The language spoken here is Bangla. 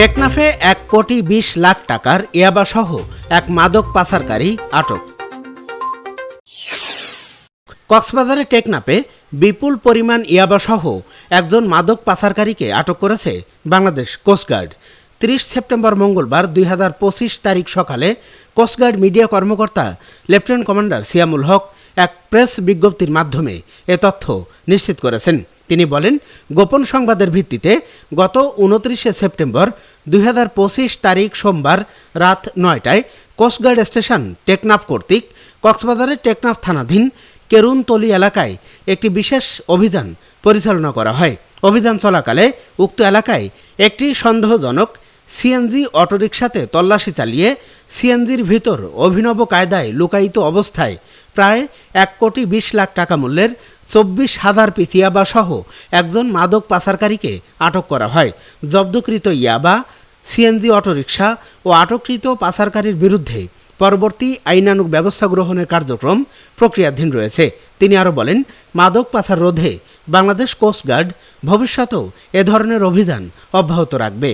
টেকনাফে এক কোটি বিশ লাখ টাকার ইয়াবা সহ এক মাদক পাচারকারী আটক। কক্সবাজারের টেকনাপে বিপুল পরিমাণ ইয়াবা সহ একজন মাদক পাচারকারীকে আটক করেছে বাংলাদেশ কোস্টগার্ড তিরিশ সেপ্টেম্বর মঙ্গলবার দুই হাজার পঁচিশ তারিখ সকালে কোস্টগার্ড মিডিয়া কর্মকর্তা লেফটেন্যান্ট কমান্ডার সিয়ামুল হক এক প্রেস বিজ্ঞপ্তির মাধ্যমে এ তথ্য নিশ্চিত করেছেন। তিনি বলেন, গোপন সংবাদের ভিত্তিতে গত উনত্রিশে সেপ্টেম্বর দুই হাজার পঁচিশ তারিখ সোমবার রাত নয়টায় কোস্টগার্ড স্টেশন টেকনাফ কর্তৃক কক্সবাজারের টেকনাফ থানাধীন কেরুনতলি এলাকায় একটি বিশেষ অভিযান পরিচালনা করা হয়। অভিযান চলাকালে উক্ত এলাকায় একটি সন্দেহজনক সিএনজি অটোরিকশাতে তল্লাশি চালিয়ে সিএনজির ভিতর অভিনব কায়দায় লুকায়িত অবস্থায় প্রায় এক কোটি বিশ লাখ টাকা মূল্যের চব্বিশ হাজার পিস ইয়াবা সহ একজন মাদক পাচারকারীকে আটক করা হয়। জব্দকৃত ইয়াবা, সিএনজি অটোরিকশা ও আটককৃত পাচারকারীর বিরুদ্ধে পরবর্তী আইনানুগ ব্যবস্থা গ্রহণের কার্যক্রম প্রক্রিয়াধীন রয়েছে। তিনি আরও বলেন, মাদক পাচার রোধে বাংলাদেশ কোস্টগার্ড ভবিষ্যতেও এ ধরনের অভিযান অব্যাহত রাখবে।